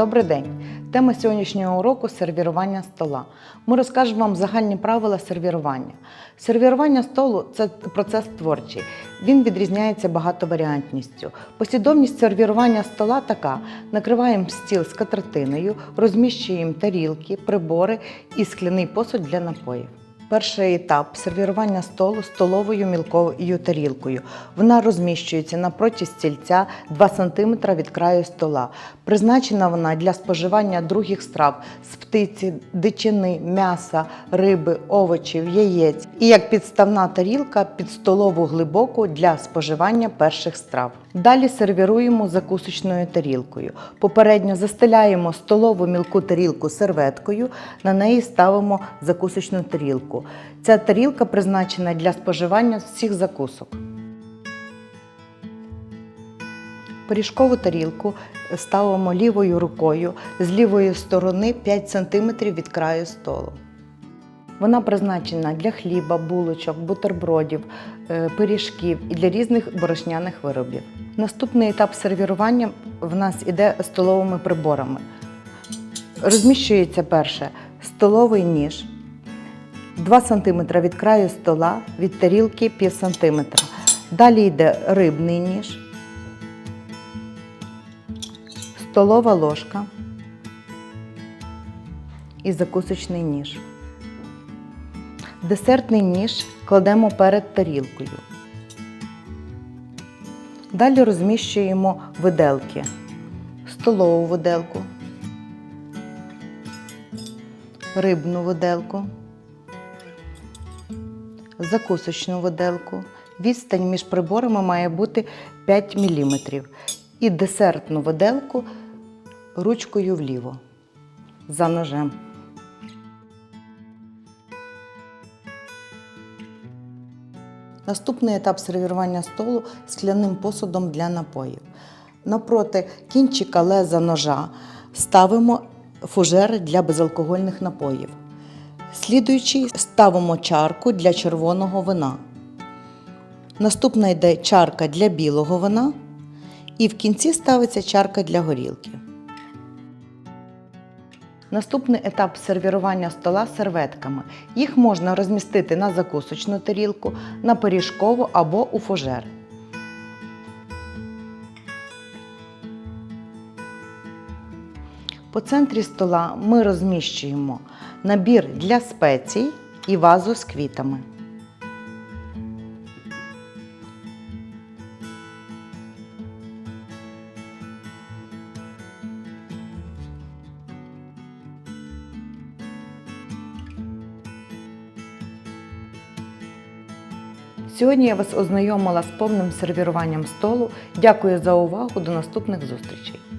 Добрий день! Тема сьогоднішнього уроку сервірування стола. Ми розкажемо вам загальні правила сервірування. Сервірування столу це процес творчий. Він відрізняється багатоваріантністю. Послідовність сервірування стола така: накриваємо стіл скатертиною, розміщуємо тарілки, прибори і скляний посуд для напоїв. Перший етап сервірування столу столовою мілковою тарілкою. Вона розміщується напроти стільця 2 см від краю стола. Призначена вона для споживання других страв з птиці, дичини, м'яса, риби, овочів, яєць і як підставна тарілка під столову глибоку для споживання перших страв. Далі сервіруємо закусочною тарілкою. Попередньо застеляємо столову мілку тарілку серветкою, на неї ставимо закусочну тарілку. Ця тарілка призначена для споживання всіх закусок. Пиріжкову тарілку ставимо лівою рукою з лівої сторони 5 см від краю столу. Вона призначена для хліба, булочок, бутербродів, е, пиріжків і для різних борошняних виробів. Наступний етап сервірування в нас іде столовими приборами. Розміщується перше столовий ніж 2 см від краю стола, від тарілки 5 см. Далі йде рибний ніж, столова ложка і закусочний ніж. Десертний ніж кладемо перед тарілкою. Далі розміщуємо виделки, столову виделку, рибну виделку, закусочну виделку. Відстань між приборами має бути 5 мм. І десертну виделку ручкою вліво за ножем. Наступний етап сервірування столу скляним посудом для напоїв. Напроти кінчика леза ножа ставимо фужер для безалкогольних напоїв. Слідуючий ставимо чарку для червоного вина. Наступна йде чарка для білого вина. І в кінці ставиться чарка для горілки. Наступний етап сервірування стола серветками. Їх можна розмістити на закусочну тарілку, на пиріжкову або у фужер. По центрі стола ми розміщуємо набір для спецій і вазу з квітами. Сьогодні я вас ознайомила з повним сервіруванням столу. Дякую за увагу. До наступних зустрічей!